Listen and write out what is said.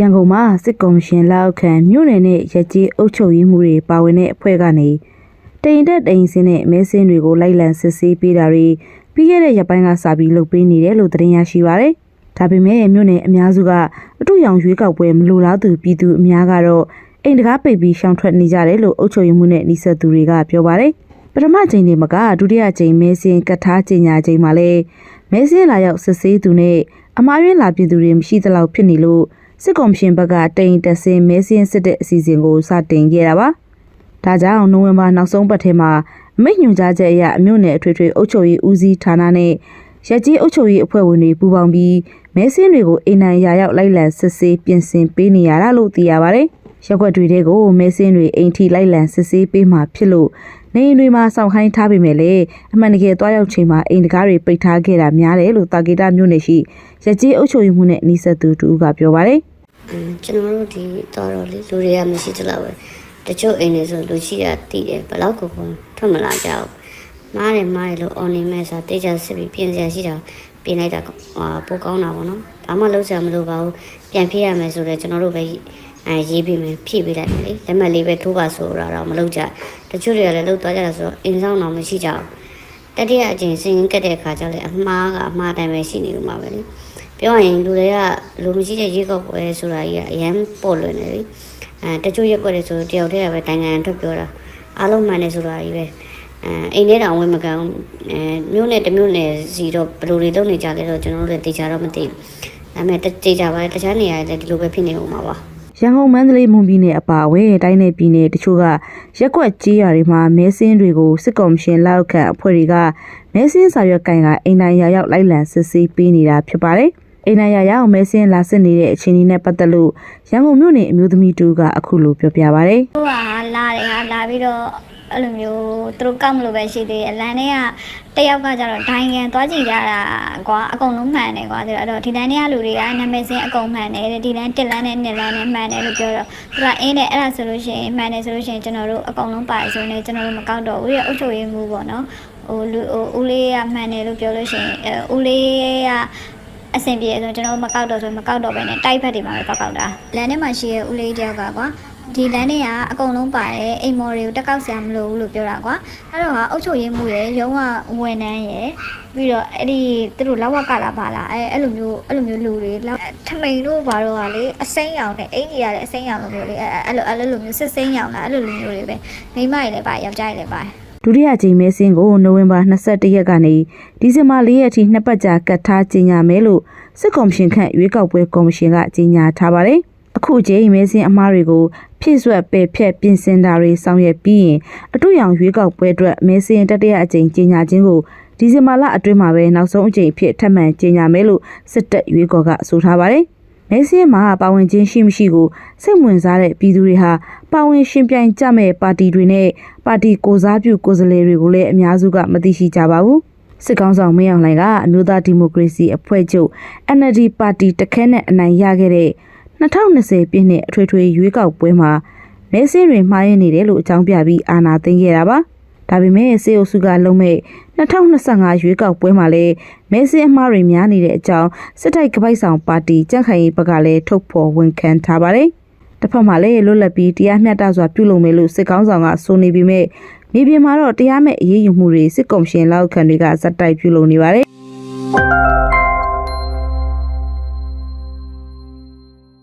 ရန်ကုန်မှာစစ်ကောင်ရှင်လက်အောက်ခံမြို့နယ်နဲ့ရကြီးအုပ်ချုပ်ရေးမှုတွေပါဝင်တဲ့အဖွဲ့ကနေတိန်တက်တိန်စင်းနဲ့မဲစင်းတွေကိုလိုက်လံစစ်ဆေးပေးတာတွေပြီးခဲ့တဲ့ရက်ပိုင်းကစပြီးလုပ်ပေးနေတယ်လို့သတင်းရရှိပါရယ်။ဒါပေမဲ့မြို့နယ်အများစုကအတူရောင်ရွေးကောက်ပွဲမလိုလားသူပြည်သူအများကတော့အိမ်တကားပိတ်ပြီးရှောင်ထွက်နေကြတယ်လို့အုပ်ချုပ်ရေးမှုနဲ့နှိဆက်သူတွေကပြောပါရယ်။ပထမချိန်နေမှာကဒုတိယချိန်မဲစင်းကတ်ထားချိန်ညာချိန်မှာလဲမဲစင်းလာရောက်စစ်ဆေးသူနဲ့အမားရင်းလာပြည်သူတွေမရှိသလောက်ဖြစ်နေလို့ စစ်ကောင်ရှင်ဘက်ကတိန်တက်စင်းမဲစင်းစစ်တဲ့အစီအစဉ်ကိုစတင်ခဲ့တာပါ။ဒါကြောင့်နိုဝင်ဘာနောက်ဆုံးပတ်ထဲမှာအမိန့်ညွှန်ကြားချက်အရအမျိုးနယ်အထွေထွေအုပ်ချုပ်ရေးဦးစီးဌာနနဲ့ရက်ကြီးအုပ်ချုပ်ရေးအဖွဲ့ဝင်တွေပူးပေါင်းပြီးမဲစင်းတွေကိုအိမ်နိုင်ရာရောက်လိုက်လံစစ်ဆေးပြင်ဆင်ပေးနေရတာလို့သိရပါတယ်။ရက်ွက်တွေတဲကိုမဲစင်းတွေအိမ်ထိလိုက်လံစစ်ဆေးပေးမှဖြစ်လို့နေအိမ်တွေမှာစောင့်ခိုင်းထားပေမဲ့လည်းအမှန်တကယ်တွားရောက်ချိန်မှာအိမ်တကားတွေပိတ်ထားခဲ့တာများတယ်လို့တာဂီတာမြို့နယ်ရှိရက်ကြီးအုပ်ချုပ်ရေးမှုနဲ့နှိဆက်သူတူကပြောပါတယ်။အင်း ကျွန်တော်တို့ဒီတော်တော်လေးလူတွေကမရှိသလောက်ပဲတချို့အိမ်တွေဆိုလူရှိတာတည်တယ်ဘယ်တော့ကိုခွန်ထွက်မလာကြဘူးမားတယ်မားတယ်လို့ on နေမဲ့ဆိုတေချာစစ်ပြီးပြင်စရာရှိတာပြင်လိုက်တာဟာပိုကောင်းတာပေါ့နော်ဘာမှလုပ်စရာမလိုပါဘူးပြန်ဖြည့်ရမယ်ဆိုတော့ကျွန်တော်တို့ပဲအဲရေးပြီးမယ်ဖြည့်ပေးလိုက်မယ်လေလက်မှတ်လေးပဲထိုးပါဆိုတာတော့မလုပ်ကြတချို့တွေကလည်းလုပ်သွားကြတာဆိုတော့အင်းဆောင်တော့မရှိကြဘူးတတိယအကျင့်စင်ကက်တဲ့အခါကျတော့လေအမှားကအမှားတိုင်းပဲရှိနေလို့မှာပဲလေ ပြောရရင်လူတွေကလူမရှိတဲ့ရေကောက်ပွဲဆိုတာကြီးကအရန်ပေါ်လွင်နေပြီအဲတချို့ရက်ကွက်တွေဆိုတယောက်တည်းကပဲတိုင်ငံထွက်ပြောတာအားလုံးမှန်တယ်ဆိုတာကြီးပဲအဲအိမ်ထဲတောင်ဝင်မကန်ဘူးအဲမြို့နယ်တစ်မြို့နယ်စီတော့ဘယ်လိုတွေလုပ်နေကြလဲတော့ကျွန်တော်တို့လည်းတေချာတော့မသိဘူးဒါပေမဲ့တေချာပါလေတခြားနေရာတွေလည်းဒီလိုပဲဖြစ်နေဦးမှာပါရန်ကုန်မန္တလေးမွန်ပြည်နယ်အပါအဝင်တိုင်းနယ်ပြည်နယ်တချို့ကရက်ကွက်ကြီးရွာတွေမှာမဲစင်းတွေကိုစစ်ကောင်ရှင်လောက်ခန့်အဖွဲ့တွေကမဲစင်းစာရွက်ကင်ကအိမ်တိုင်းရာရောက်လိုက်လံစစ်ဆေးပေးနေတာဖြစ်ပါတယ်။ အိမ်တိုင်းရာရောက်မဲစင်းလာစစ်နေတဲ့အခြေအနေနဲ့ပတ်သက်လို့ရန်ကုန်မြို့နယ်အမျိုးသမီးတူကအခုလိုပြောပြပါဗျ။သူကလာတယ်ဟာလာပြီးတော့အဲ့လိုမျိုးသူတို့ကောက်မလို့ပဲရှိသေးတယ်အလန်တွေကတယောက်ကကျတော့ဒိုင်ကန်သွားကြည့်ကြတာကွာအကုန်လုံးမှန်တယ်ကွာဆိုတော့အဲ့တော့ဒီလန်တွေကလူတွေကနာမည်စင်းအကုန်မှန်တယ်တဲ့ဒီလန်တစ်လန်နဲ့နှစ်လန်နဲ့မှန်တယ်လို့ပြောတော့သူကအင်းနဲ့အဲ့ဒါဆိုလို့ရှိရင်မှန်တယ်ဆိုလို့ရှိရင်ကျွန်တော်တို့အကုန်လုံးပါတယ်ဆိုရင်ကျွန်တော်တို့မကောက်တော့ဘူးရဲ့အုပ်ချုပ်ရေးမှုပေါ့နော်ဟိုလူဟိုဦးလေးကမှန်တယ်လို့ပြောလို့ရှိရင်အဲဦးလေးက အဆင်ပြေဆိုကျွန်တော်မကောက်တော့ဆိုမကောက်တော့ပဲနဲ့တိုက်ဖက်တွေမှာပဲကောက်ကောက်တာလန်ထဲမှာရှိရဲ့ဦးလေးတယောက်ကကွာဒီလမ်းတွေကအကုန်လုံးပါတယ်အိမ်မော်တွေကိုတက်ကောက်ဆရာမလိုဘူးလို့ပြောတာကွာအဲ့တော့ဟာအုတ်ချုပ်ရင်းမှုရယ်ရုံးကဝန်ထမ်းရယ်ပြီးတော့အဲ့ဒီသူတို့လောက်ဝကလာပါလားအဲ့အဲ့လိုမျိုးအဲ့လိုမျိုးလူတွေလောက်ထမိန်တို့ဘာတော့ကလေအစိမ်းရောင်နဲ့အိမ်ကြီးရတဲ့အစိမ်းရောင်လိုမျိုးလေအဲ့အဲ့လိုအဲ့လိုမျိုးစစ်စိမ်းရောင်တာအဲ့လိုလူမျိုးတွေပဲမိမကြီးလည်းပါယောက်ျားကြီးလည်းပါ ဒုတိယကြိမ်မဲစင်းကိုနိုဝင်ဘာ22ရက်ကနေဒီဇင်ဘာ4ရက်အထိနှစ်ပတ်ကြာကတ်ထားကြေညာမယ်လို့စစ်ကောင်ရှင်ခန့်ရွေးကောက်ပွဲကော်မရှင်ကကြေညာထားပါတယ်။အခုကြိမ်မဲစင်းအမားတွေကိုဖြည့်ဆွက်ပယ်ဖြတ်ပြင်ဆင်တာတွေဆောင်ရွက်ပြီးရင်အတူရောင်ရွေးကောက်ပွဲအတွက်မဲစင်းတတိယအကြိမ်ကြေညာခြင်းကိုဒီဇင်ဘာလအတွင်းမှာပဲနောက်ဆုံးအကြိမ်အဖြစ်ထပ်မံကြေညာမယ်လို့စစ်တပ်ရွေးကော်ကဆိုထားပါတယ်။ မဲစင်းမှာပါဝင်ခြင်းရှိမရှိကိုစိတ်ဝင်စားတဲ့ပြည်သူတွေဟာပါဝင်ရှင်ပြိုင်ကြမဲ့ပါတီတွေနဲ့ပါတီကိုစားပြုကိုယ်စားလှယ်တွေကိုလည်းအများစုကမသိရှိကြပါဘူးစစ်ကောင်းဆောင်မင်းအောင်လှိုင်ကအမျိုးသားဒီမိုကရေစီအဖွဲ့ချုပ် NLD ပါတီတခဲနဲ့အနိုင်ရခဲ့တဲ့2020ပြည့်နှစ်အထွေထွေရွေးကောက်ပွဲမှာမဲစင်းတွေမှားရင်းနေတယ်လို့အကြောင်းပြပြီးအာဏာသိမ်းခဲ့တာပါ ဒါပေမဲ့စေအုပ်စုကလုံးမဲ့2025ရွေးကောက်ပွဲမှာလည်းမဲစင်းအမှားတွေများနေတဲ့အကြောင်းစစ်တိုက်ကပိုက်ဆောင်ပါတီကြန့်ခိုင်ရေးဘက်ကလည်းထုတ်ဖော်ဝန်ခံထားပါတယ်။တစ်ဖက်မှာလည်းလွတ်လပ်ပြီးတရားမျှတစွာပြုလုပ်မယ်လို့စစ်ကောင်းဆောင်ကဆိုနေပေမဲ့မြေပြင်မှာတော့တရားမဲ့အရေးယူမှုတွေစစ်ကောင်ရှင်လောက်ခံတွေကဇက်တိုက်ပြုလုပ်နေပါတယ်။